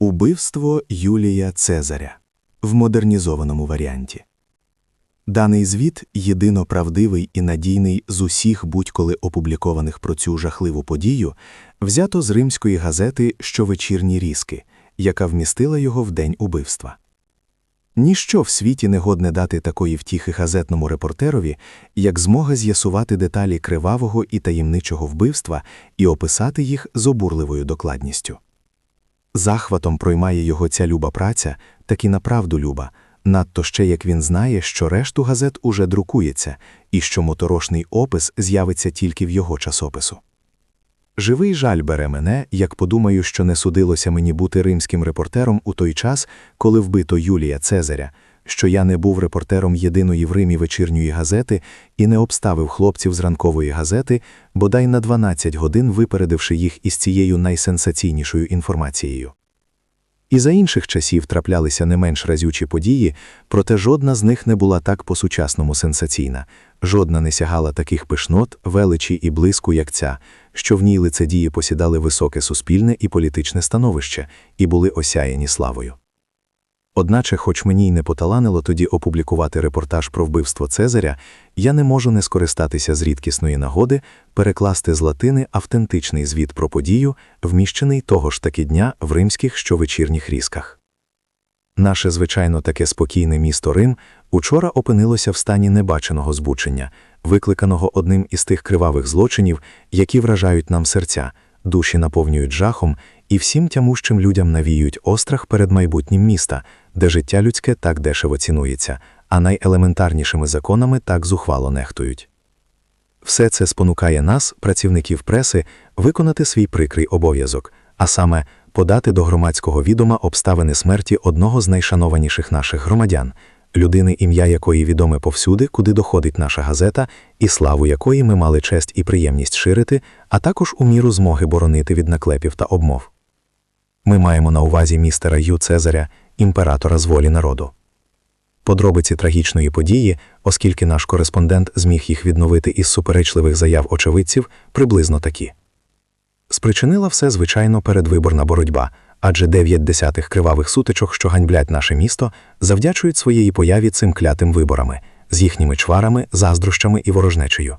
Убивство Юлія Цезаря в модернізованому варіанті. Даний звіт єдино правдивий і надійний з усіх будь-коли опублікованих про цю жахливу подію, взято з римської газети Щовечірні різки, яка вмістила його в день убивства. Ніщо в світі не годне дати такої втіхи газетному репортерові, як змога з'ясувати деталі кривавого і таємничого вбивства і описати їх з обурливою докладністю. Захватом проймає його ця люба праця, так і направду люба, надто ще як він знає, що решту газет уже друкується, і що моторошний опис з'явиться тільки в його часопису. Живий жаль бере мене, як подумаю, що не судилося мені бути римським репортером у той час, коли вбито Юлія Цезаря, що я не був репортером єдиної в Римі вечірньої газети і не обставив хлопців з ранкової газети, бодай на 12 годин випередивши їх із цією найсенсаційнішою інформацією. І за інших часів траплялися не менш разючі події, проте жодна з них не була так по-сучасному сенсаційна, жодна не сягала таких пишнот, величі і блиску, як ця, що в ній лицедії посідали високе суспільне і політичне становище і були осяяні славою. Одначе, хоч мені й не поталанило тоді опублікувати репортаж про вбивство Цезаря, я не можу не скористатися з рідкісної нагоди перекласти з латини автентичний звіт про подію, вміщений того ж таки дня в римських щовечірніх різках. Наше звичайно таке спокійне місто Рим учора опинилося в стані небаченого збучення, викликаного одним із тих кривавих злочинів, які вражають нам серця, душі наповнюють жахом і всім тямущим людям навіюють острах перед майбутнім міста, де життя людське так дешево цінується, а найелементарнішими законами так зухвало нехтують. Все це спонукає нас, працівників преси, виконати свій прикрий обов'язок, а саме подати до громадського відома обставини смерті одного з найшанованіших наших громадян, людини, ім'я якої відоме повсюди, куди доходить наша газета, і славу якої ми мали честь і приємність ширити, а також у міру змоги боронити від наклепів та обмов. Ми маємо на увазі містера Ю Цезаря, імператора з волі народу. Подробиці трагічної події, оскільки наш кореспондент зміг їх відновити із суперечливих заяв очевидців, приблизно такі. Спричинила все звичайно передвиборна боротьба, адже дев'ять десятих кривавих сутичок, що ганьблять наше місто, завдячують своєї появі цим клятим виборами, з їхніми чварами, заздрощами і ворожнечею.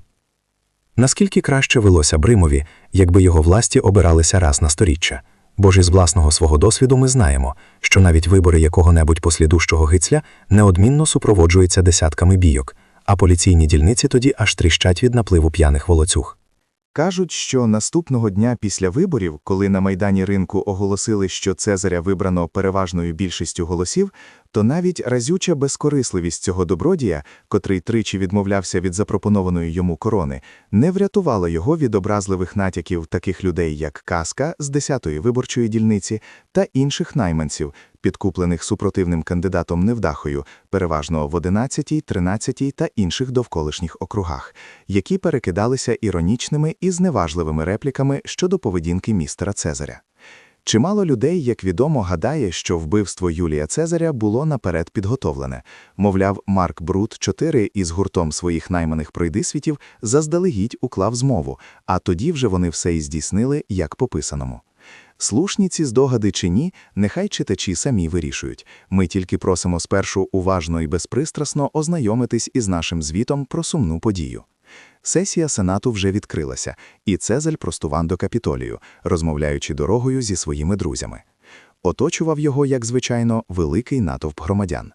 Наскільки краще велося Бримові, якби його власті обиралися раз на сторіччя, бо ж із власного свого досвіду ми знаємо, що навіть вибори якого-небудь послідущого гицля неодмінно супроводжуються десятками бійок, а поліційні дільниці тоді аж тріщать від напливу п'яних волоцюг. Кажуть, що наступного дня після виборів, коли на майдані ринку оголосили, що Цезаря вибрано переважною більшістю голосів, то навіть разюча безкорисливість цього добродія, котрий тричі відмовлявся від запропонованої йому корони, не врятувала його від образливих натяків таких людей, як Каска з 10-ї виборчої дільниці та інших найманців, підкуплених супротивним кандидатом Невдахою, переважно в 11-й, 13-й та інших довколишніх округах, які перекидалися іронічними і зневажливими репліками щодо поведінки містера Цезаря. Чимало людей, як відомо, гадає, що вбивство Юлія Цезаря було наперед підготовлене. Мовляв, Марк Брут 4 із гуртом своїх найманих пройдисвітів заздалегідь уклав змову, а тоді вже вони все і здійснили, як пописаному. Слушні ці здогади чи ні, нехай читачі самі вирішують. Ми тільки просимо спершу уважно і безпристрасно ознайомитись із нашим звітом про сумну подію. Сесія Сенату вже відкрилася, і Цезаль простував до капітолію, розмовляючи дорогою зі своїми друзями. Оточував його, як звичайно, великий натовп громадян.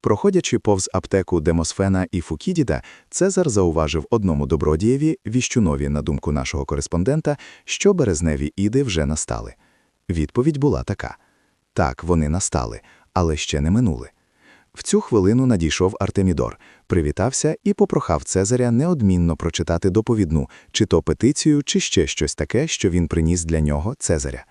Проходячи повз аптеку Демосфена і Фукідіда, Цезар зауважив одному добродієві, віщунові, на думку нашого кореспондента, що березневі іди вже настали. Відповідь була така: так, вони настали, але ще не минули. В цю хвилину надійшов Артемідор, привітався і попрохав Цезаря неодмінно прочитати доповідну, чи то петицію, чи ще щось таке, що він приніс для нього Цезаря.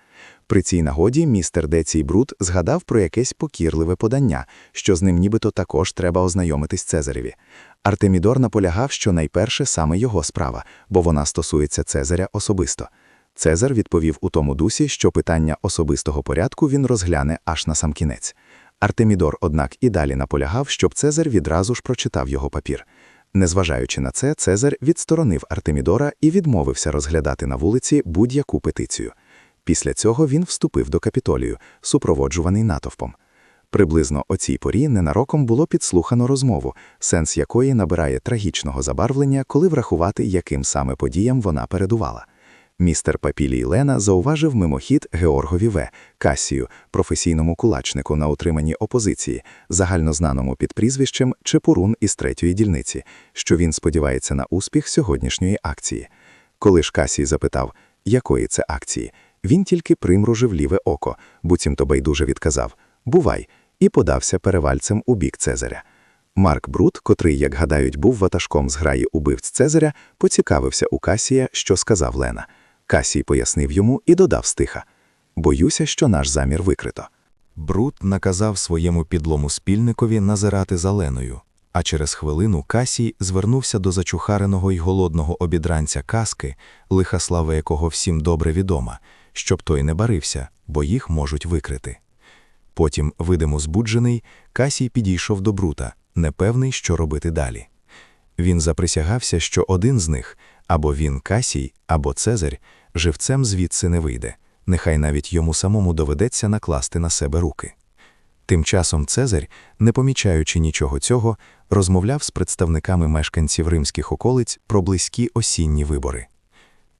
При цій нагоді містер Децій Брут згадав про якесь покірливе подання, що з ним нібито також треба ознайомитись Цезареві. Артемідор наполягав, що найперше саме його справа, бо вона стосується Цезаря особисто. Цезар відповів у тому дусі, що питання особистого порядку він розгляне аж на сам кінець. Артемідор, однак, і далі наполягав, щоб Цезар відразу ж прочитав його папір. Незважаючи на це, Цезар відсторонив Артемідора і відмовився розглядати на вулиці будь-яку петицію. Після цього він вступив до капітолію, супроводжуваний натовпом. Приблизно о цій порі ненароком було підслухано розмову, сенс якої набирає трагічного забарвлення, коли врахувати, яким саме подіям вона передувала. Містер Папілій Лена зауважив мимохід Георгові В. Касію, професійному кулачнику на утриманні опозиції, загальнознаному під прізвищем Чепурун із третьої дільниці, що він сподівається на успіх сьогоднішньої акції. Коли ж Касій запитав, якої це акції, він тільки примружив ліве око, буцімто байдуже відказав «Бувай» і подався перевальцем у бік Цезаря. Марк Брут, котрий, як гадають, був ватажком з граї убивць Цезаря, поцікавився у Касія, що сказав Лена. Касій пояснив йому і додав стиха «Боюся, що наш замір викрито». Брут наказав своєму підлому спільникові назирати за Леною, а через хвилину Касій звернувся до зачухареного й голодного обідранця каски, лиха слава якого всім добре відома, щоб той не барився, бо їх можуть викрити. Потім, видимо збуджений, Касій підійшов до Брута, непевний, що робити далі. Він заприсягався, що один з них, або він Касій, або Цезарь, живцем звідси не вийде, нехай навіть йому самому доведеться накласти на себе руки. Тим часом Цезарь, не помічаючи нічого цього, розмовляв з представниками мешканців римських околиць про близькі осінні вибори.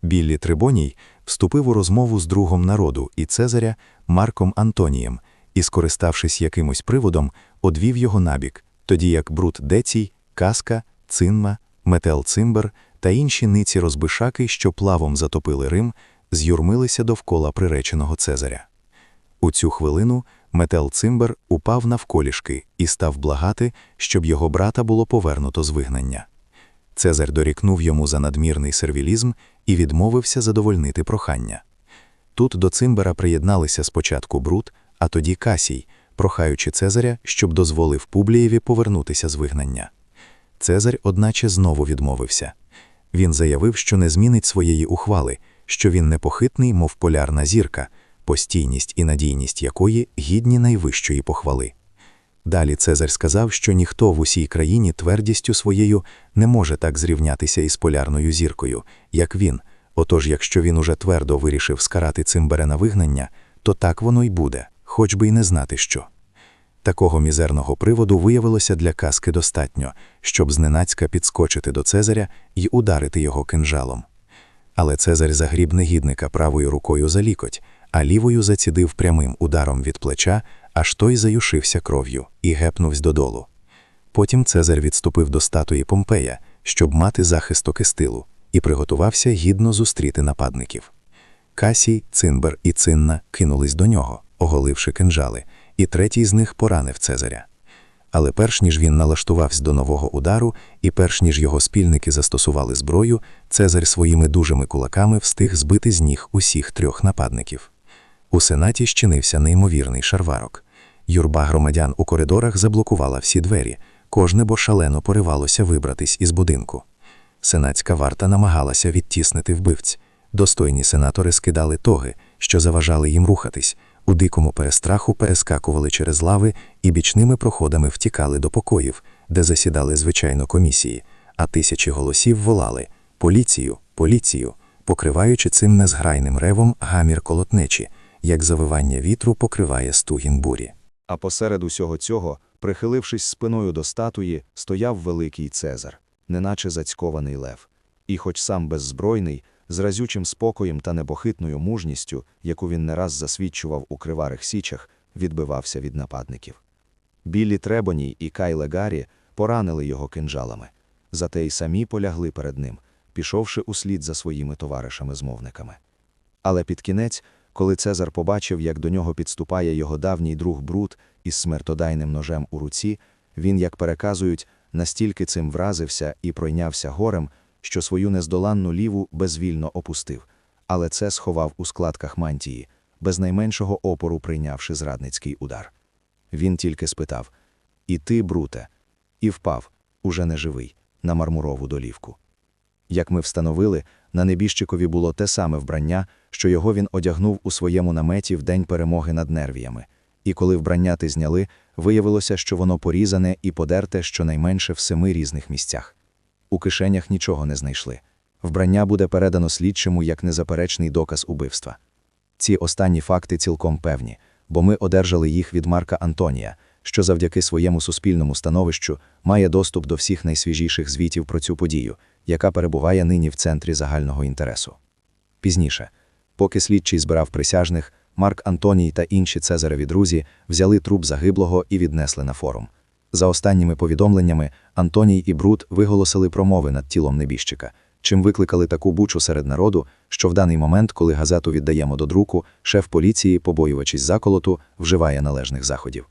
Біллі Трибоній вступив у розмову з другом народу і Цезаря Марком Антонієм і, скориставшись якимось приводом, одвів його набік, тоді як Брут Децій, Каска, Цинма, Метел Цимбер та інші ниці розбишаки, що плавом затопили Рим, з'юрмилися довкола приреченого Цезаря. У цю хвилину Метел Цимбер упав навколішки і став благати, щоб його брата було повернуто з вигнання. Цезар дорікнув йому за надмірний сервілізм і відмовився задовольнити прохання. Тут до Цимбера приєдналися спочатку Брут, а тоді Касій, прохаючи Цезаря, щоб дозволив Публієві повернутися з вигнання. Цезарь, одначе, знову відмовився. Він заявив, що не змінить своєї ухвали, що він непохитний, мов полярна зірка, постійність і надійність якої гідні найвищої похвали. Далі Цезарь сказав, що ніхто в усій країні твердістю своєю не може так зрівнятися із полярною зіркою, як він. Отож, якщо він уже твердо вирішив скарати цимбере на вигнання, то так воно й буде, хоч би й не знати що. Такого мізерного приводу виявилося для казки достатньо, щоб зненацька підскочити до Цезаря і ударити його кинжалом. Але Цезарь загріб негідника правою рукою за лікоть, а лівою зацідив прямим ударом від плеча, аж той заюшився кров'ю і гепнувся додолу. Потім Цезар відступив до статуї Помпея, щоб мати захист окистилу, і приготувався гідно зустріти нападників. Касій, Цинбер і Цинна кинулись до нього, оголивши кинжали, і третій з них поранив Цезаря. Але перш ніж він налаштувався до нового удару, і перш ніж його спільники застосували зброю, Цезарь своїми дужими кулаками встиг збити з ніг усіх трьох нападників. У сенаті щинився неймовірний шарварок. Юрба громадян у коридорах заблокувала всі двері, кожне бо шалено поривалося вибратись із будинку. Сенатська варта намагалася відтіснити вбивць. Достойні сенатори скидали тоги, що заважали їм рухатись, у дикому перестраху перескакували через лави і бічними проходами втікали до покоїв, де засідали звичайно комісії, а тисячі голосів волали поліцію, поліцію, покриваючи цим незграйним ревом гамір колотнечі, як завивання вітру покриває стугін бурі. А посеред усього цього, прихилившись спиною до статуї, стояв великий Цезар, неначе зацькований лев. І хоч сам беззбройний, з разючим спокоєм та непохитною мужністю, яку він не раз засвідчував у криварих січах, відбивався від нападників. Білі Требоній і Кайле Гаррі поранили його кинджалами, зате й самі полягли перед ним, пішовши услід за своїми товаришами-змовниками. Але під кінець, коли Цезар побачив, як до нього підступає його давній друг Брут із смертодайним ножем у руці, він, як переказують, настільки цим вразився і пройнявся горем, що свою нездоланну ліву безвільно опустив, але це сховав у складках мантії, без найменшого опору прийнявши зрадницький удар. Він тільки спитав І ти, Бруте, і впав, уже неживий, на мармурову долівку. Як ми встановили, на небіжчикові було те саме вбрання, що його він одягнув у своєму наметі в день перемоги над нервіями, і коли вбрання ти зняли, виявилося, що воно порізане і подерте щонайменше в семи різних місцях. У кишенях нічого не знайшли. Вбрання буде передано слідчому як незаперечний доказ убивства. Ці останні факти цілком певні, бо ми одержали їх від Марка Антонія, що завдяки своєму суспільному становищу має доступ до всіх найсвіжіших звітів про цю подію, яка перебуває нині в центрі загального інтересу. Пізніше, поки слідчий збирав присяжних, Марк Антоній та інші Цезареві друзі взяли труп загиблого і віднесли на форум. За останніми повідомленнями, Антоній і Брут виголосили промови над тілом небіжчика, чим викликали таку бучу серед народу, що в даний момент, коли газету віддаємо до друку, шеф поліції, побоювачись заколоту, вживає належних заходів.